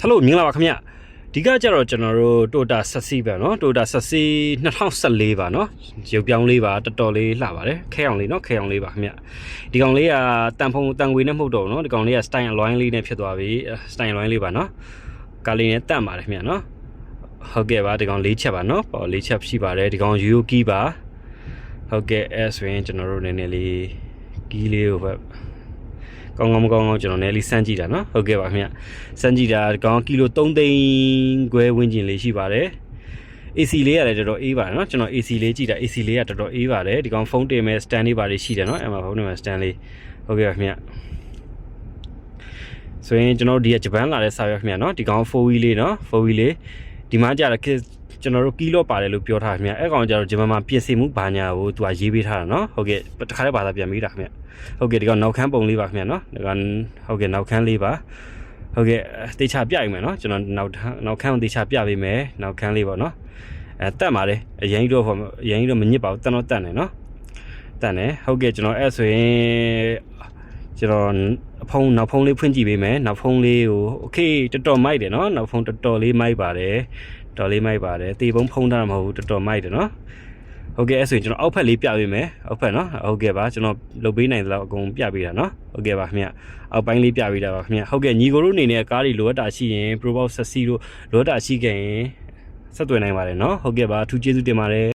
ဟယ်လိုမင်္ဂလာပါခင်ဗျဒီကကြတော့ကျွန်တော်တို့ Toyota Sassy ပဲเนาะ Toyota Sassy 2014ပါเนาะရုပ်ပြောင်းလေးပါတော်တော်လေးလှပါတယ်ခဲအောင်လေးเนาะခဲအောင်လေးပါခင်ဗျဒီကောင်လေးကတန်ဖုံတန်ငွေနဲ့မဟုတ်တော့ဘူးเนาะဒီကောင်လေးက style align လေးနဲ့ဖြစ်သွားပြီ style align လေးပါเนาะကားလေးနဲ့တန့်ပါတယ်ခင်ဗျเนาะဟုတ်ကဲ့ပါဒီကောင်လေးချက်ပါเนาะပေါ့လေးချက်ရှိပါတယ်ဒီကောင် Yuki ပါဟုတ်ကဲ့အဲဆိုရင်ကျွန်တော်တို့နည်းနည်းလေးကီးလေးကိုပဲ ကောင်းကောင်းမကောင်းကောင်းကျွန်တော်နည်းလေးစမ်းကြည့်တာနော်ဟုတ်ကဲ့ပါခင်ဗျစမ်းကြည့်တာကောင်းကီလို3သိန်းခွဲဝန်းကျင်လေးရှိပါတယ် AC လေးရတယ်တော်တော်အေးပါတယ်နော်ကျွန်တော် AC လေးကြည့်တာ AC လေးကတော်တော်အေးပါတယ်ဒီကောင်ဖုန်းတင်မဲ့ stand လေးပါတယ်ရှိတယ်နော်အဲ့မှာဖုန်းတင်မဲ့ stand လေးဟုတ်ကဲ့ပါခင်ဗျဆိုရင်ကျွန်တော်ဒီကဂျပန်လာတဲ့စာရွက်ခင်ဗျနော်ဒီကောင် 4V လေးနော် 4V လေးဒီမှာကြာတာ ကျွန်တော်တို့ကီလော့ပါတယ်လို့ပြောထားခင်ဗျအဲ့ကောင်ကြတော့ဂျပန်မှာပြင်ဆင်မှုဘာညာကိုသူကရေးပေးထားတာเนาะဟုတ်ကဲ့တခါတည်းဘာသာပြန်ပြီးတာခင်ဗျ ဟုတ်ကဲ့ဒီကောင်နောက်ခမ်းပုံလေးပါခင်ဗျာနော်ဒီကောင်ဟုတ်ကဲ့နောက်ခမ်းလေးပါဟုတ်ကဲ့တေချာပြယူမယ်နော်ကျွန်တော်နောက်နောက်ခမ်းကိုတေချာပြပေးမယ်နောက်ခမ်းလေးပေါ့နော်အဲတက်ပါလေအရင်ကြီးတော့အရင်ကြီးတော့မညစ်ပါဘူးတက်တော့တက်နေနော်တက်နေဟုတ်ကဲ့ကျွန်တော်အဲ့ဆိုရင်ကျွန်တော်အဖုံးနောက်ဖုံးလေးဖွင့်ကြည့်ပေးမယ်နောက်ဖုံးလေးကိုโอเคတော်တော်မိုက်တယ်နော်နောက်ဖုံးတော်တော်လေးမိုက်ပါတယ် တော်လေးမိုက်ပါတယ်တေပုံးဖုံးထားမှာမဟုတ်ဘူးတော်တော်မိုက်တယ်နော်ဟုတ်ကဲ့အဲ့ဆိုရင်ကျွန်တော်အောက်ဖက်လေးပြပေးမယ်အောက်ဖက်နော်ဟုတ်ကဲ့ပါကျွန်တော်လုပ်ပေးနိုင်သလောက်အကုန်ပြပေးတာနော်ဟုတ်ကဲ့ပါခင်ဗျအောက်ပိုင်းလေးပြပေးတာပါခင်ဗျဟုတ်ကဲ့ညီကိုတို့အနေနဲ့ကားတွေလိုအပ်တာရှိရင် Pro Box ဆက်စီတို့လိုအပ်တာရှိခဲ့ရင်ဆက်သွယ်နိုင်ပါတယ်နော်ဟုတ်ကဲ့ပါအထူးကျေးဇူးတင်ပါတယ်